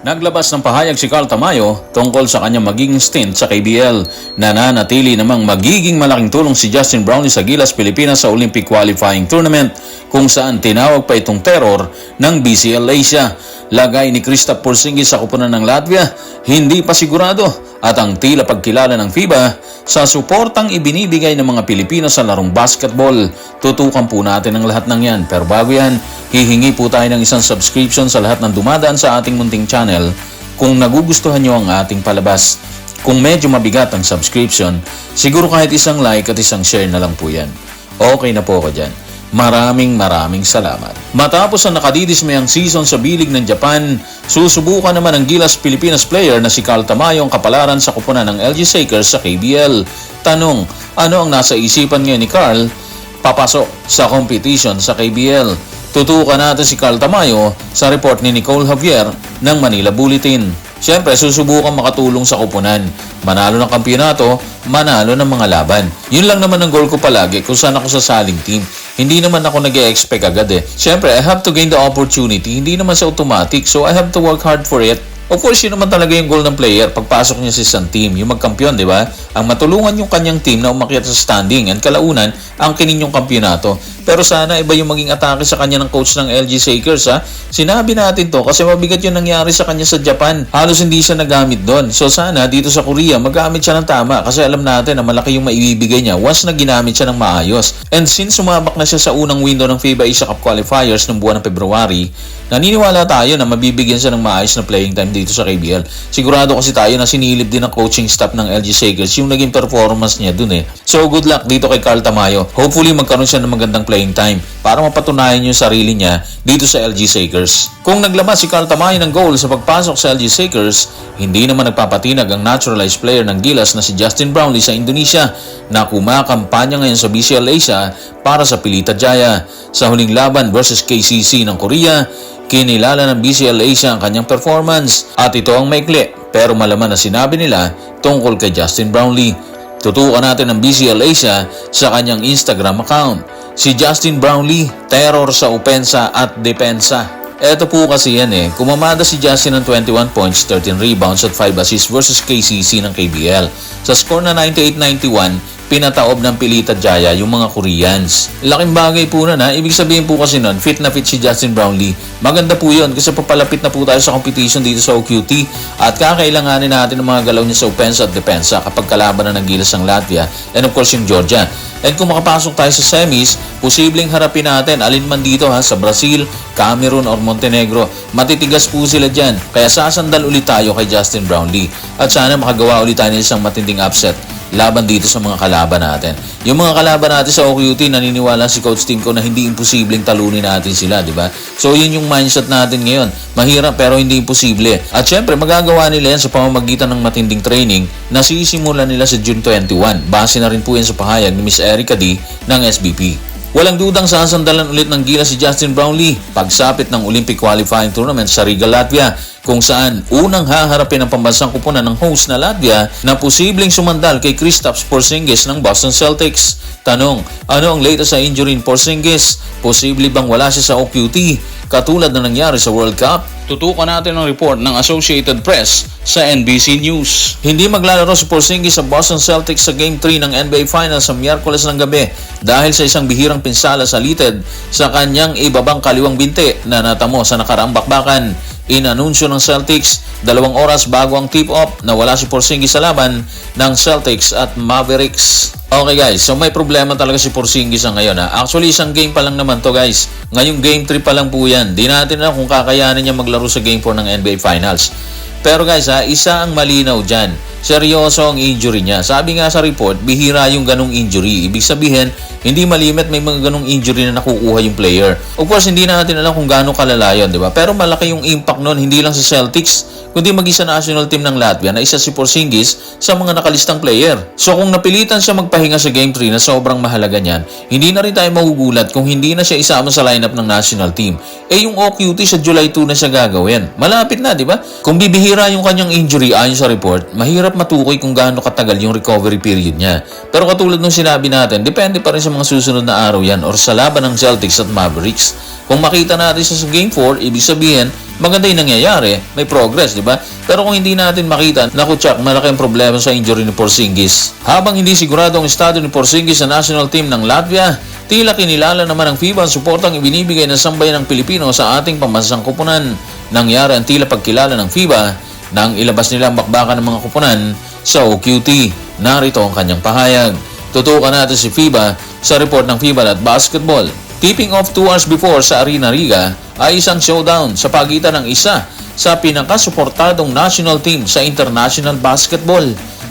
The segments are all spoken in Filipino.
Naglabas ng pahayag si Carl Tamayo tungkol sa kanyang magiging stint sa KBL. Nananatili namang magiging malaking tulong si Justin Brownlee sa Gilas, Pilipinas sa Olympic Qualifying Tournament kung saan tinawag pa itong terror ng BCL Asia. Lagay ni Kristaps Porzingis sa kupunan ng Latvia, hindi pa sigurado at ang tila pagkilala ng FIBA sa suportang ibinibigay ng mga Pilipino sa larong basketball. Tutukan po natin ang lahat ng yan. Pero bago yan, hihingi po tayo ng isang subscription sa lahat ng dumadaan sa ating munting channel kung nagugustuhan nyo ang ating palabas. Kung medyo mabigat ang subscription, siguro kahit isang like at isang share na lang po yan. Okay na po ako dyan. Maraming maraming salamat. Matapos ang nakadidismayang season sa bilig ng Japan, susubukan naman ng Gilas Pilipinas player na si Carl Tamayo ang kapalaran sa kupunan ng LG Sakers sa KBL. Tanong, ano ang nasa isipan ngayon ni Carl papasok sa competition sa KBL? Tutukan natin si Carl Tamayo sa report ni Nicole Javier ng Manila Bulletin. Siyempre, susubukan makatulong sa kupunan. Manalo ng kampyonato, manalo ng mga laban. Yun lang naman ang goal ko palagi kung saan ako sa saling team. Hindi naman ako nag expect agad eh. Siyempre, I have to gain the opportunity. Hindi naman sa automatic, so I have to work hard for it. Of course, yun naman talaga yung goal ng player pagpasok niya sa isang team, yung magkampiyon, di ba? Ang matulungan yung kanyang team na umakyat sa standing and kalaunan, ang kininyong kampyonato. Pero sana iba yung maging atake sa kanya ng coach ng LG Sakers ha. Sinabi natin to kasi mabigat yung nangyari sa kanya sa Japan. Halos hindi siya nagamit doon. So sana dito sa Korea magamit siya ng tama kasi alam natin na malaki yung maibibigay niya once na ginamit siya ng maayos. And since sumabak na siya sa unang window ng FIBA Asia Cup qualifiers noong buwan ng February, naniniwala tayo na mabibigyan siya ng maayos na playing time dito sa KBL. Sigurado kasi tayo na sinilip din ng coaching staff ng LG Sakers yung naging performance niya dun eh. So good luck dito kay Carl Tamayo. Hopefully magkaroon siya ng magandang playing time para mapatunayan yung sarili niya dito sa LG Sakers. Kung naglabas si Carl Tamayo ng goal sa pagpasok sa LG Sakers, hindi naman nagpapatinag ang naturalized player ng Gilas na si Justin Brownlee sa Indonesia na kumakampanya ngayon sa BCL Asia para sa Pilita Jaya. Sa huling laban versus KCC ng Korea, kinilala ng BCL Asia ang kanyang performance at ito ang maikli pero malaman na sinabi nila tungkol kay Justin Brownlee. Tutukan natin ang BCL Asia sa kanyang Instagram account. Si Justin Brownlee, terror sa opensa at depensa. Eto po kasi yan eh, kumamada si Justin ng 21 points, 13 rebounds at 5 assists versus KCC ng KBL. Sa score na 98-91, pinataob ng Pilita Jaya yung mga Koreans. Laking bagay po na na, ibig sabihin po kasi nun, fit na fit si Justin Brownlee. Maganda po yun kasi papalapit na po tayo sa competition dito sa OQT at kakailanganin natin ng mga galaw niya sa offense at depensa kapag kalaban na ng gilas ng Latvia and of course yung Georgia. And kung makapasok tayo sa semis, posibleng harapin natin alin man dito ha, sa Brazil, Cameroon or Montenegro. Matitigas po sila dyan. Kaya sasandal ulit tayo kay Justin Brownlee. At sana makagawa ulit tayo ng isang matinding upset laban dito sa mga kalaban natin. Yung mga kalaban natin sa OQT, naniniwala si Coach Timko na hindi imposibleng talunin natin sila, di ba? So yun yung mindset natin ngayon. Mahirap pero hindi imposible. At syempre, magagawa nila yan sa pamamagitan ng matinding training na sisimulan nila sa June 21. Base na rin po yan sa pahayag ni Miss Erica D ng SBP. Walang dudang sasandalan ulit ng gila si Justin Brownlee pagsapit ng Olympic Qualifying Tournament sa Riga, Latvia kung saan unang haharapin ang pambansang kupunan ng host na Latvia na posibleng sumandal kay Kristaps Porzingis ng Boston Celtics. Tanong, ano ang latest sa injury ni Porzingis? Posible bang wala siya sa OQT katulad na nangyari sa World Cup? Tutukan natin ang report ng Associated Press sa NBC News. Hindi maglalaro si Porzingis sa Boston Celtics sa Game 3 ng NBA Finals sa Miyerkules ng gabi dahil sa isang bihirang pinsala sa litid sa kanyang ibabang kaliwang binti na natamo sa nakaraang bakbakan. Inanunsyo ng Celtics dalawang oras bago ang tip-off na wala si Porzingis sa laban ng Celtics at Mavericks. Okay guys, so may problema talaga si Porzingis ang ngayon ha. Actually, isang game pa lang naman to guys. Ngayong game 3 pa lang po yan. Di natin na kung kakayanin niya maglaro sa game 4 ng NBA Finals. Pero guys ha, isa ang malinaw dyan. Seryoso ang injury niya. Sabi nga sa report, bihira yung ganong injury. Ibig sabihin, hindi malimit may mga ganong injury na nakukuha yung player. Of course, hindi natin alam kung gaano kalala yun, di ba? Pero malaki yung impact nun, hindi lang sa Celtics, kundi maging sa national team ng Latvia na isa si Porzingis sa mga nakalistang player. So kung napilitan siya magpahinga sa Game 3 na sobrang mahalaga niyan, hindi na rin tayo magugulat kung hindi na siya isama sa lineup ng national team. Eh yung OQT sa July 2 na siya gagawin. Malapit na, di ba? Kung bibihira yung kanyang injury ayon sa report, mahirap matukoy kung gaano katagal yung recovery period niya. Pero katulad nung sinabi natin, depende pa rin sa mga susunod na araw yan or sa laban ng Celtics at Mavericks. Kung makita natin sa Game 4, ibig sabihin, maganda yung nangyayari, may progress, di ba? Pero kung hindi natin makita, naku Chuck, malaki problema sa injury ni Porzingis. Habang hindi sigurado ang estado ni Porzingis sa national team ng Latvia, tila kinilala naman ng FIBA ang suportang ibinibigay ng sambayan ng Pilipino sa ating pambansang kupunan. Nangyari ang tila pagkilala ng FIBA nang ilabas nila ang bakbakan ng mga kupunan sa OQT. Narito ang kanyang pahayag. Tutukan natin si FIBA sa report ng FIBA at basketball. Tipping off 2 hours before sa Arena Riga ay isang showdown sa pagitan ng isa sa pinakasuportadong national team sa international basketball,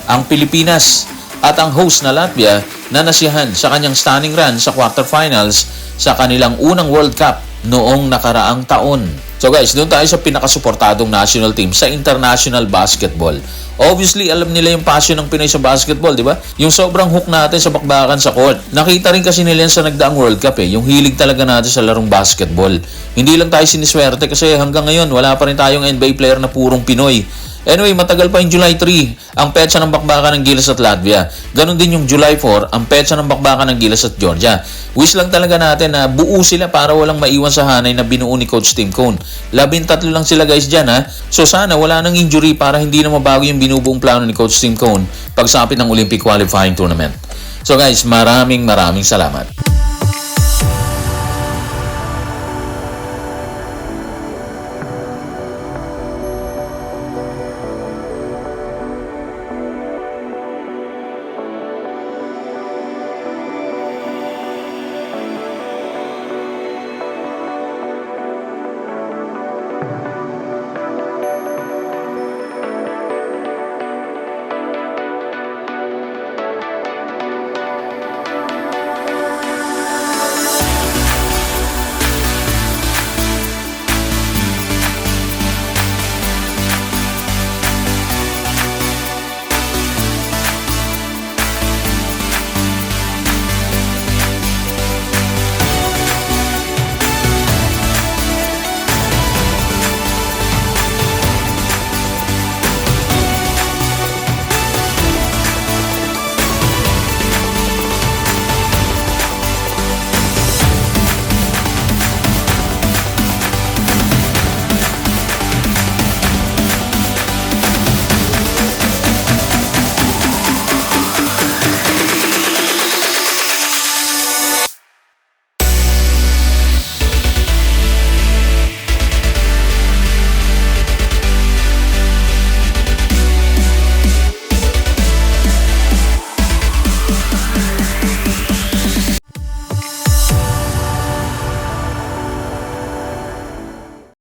ang Pilipinas, at ang host na Latvia na nasiyahan sa kanyang stunning run sa quarterfinals sa kanilang unang World Cup noong nakaraang taon. So guys, doon tayo sa pinakasuportadong national team sa international basketball. Obviously, alam nila yung passion ng Pinoy sa basketball, di ba? Yung sobrang hook natin sa bakbakan sa court. Nakita rin kasi nila sa nagdaang World Cup eh, yung hilig talaga natin sa larong basketball. Hindi lang tayo siniswerte kasi hanggang ngayon wala pa rin tayong NBA player na purong Pinoy. Anyway, matagal pa yung July 3, ang petsa ng bakbakan ng Gilas at Latvia. Ganon din yung July 4, ang petsa ng bakbakan ng Gilas at Georgia. Wish lang talaga natin na buo sila para walang maiwan sa hanay na binuo ni Coach Tim Cone. Labing tatlo lang sila guys dyan ha. So sana wala nang injury para hindi na mabago yung binubuong plano ni Coach Tim Cone pagsapit ng Olympic Qualifying Tournament. So guys, maraming maraming salamat.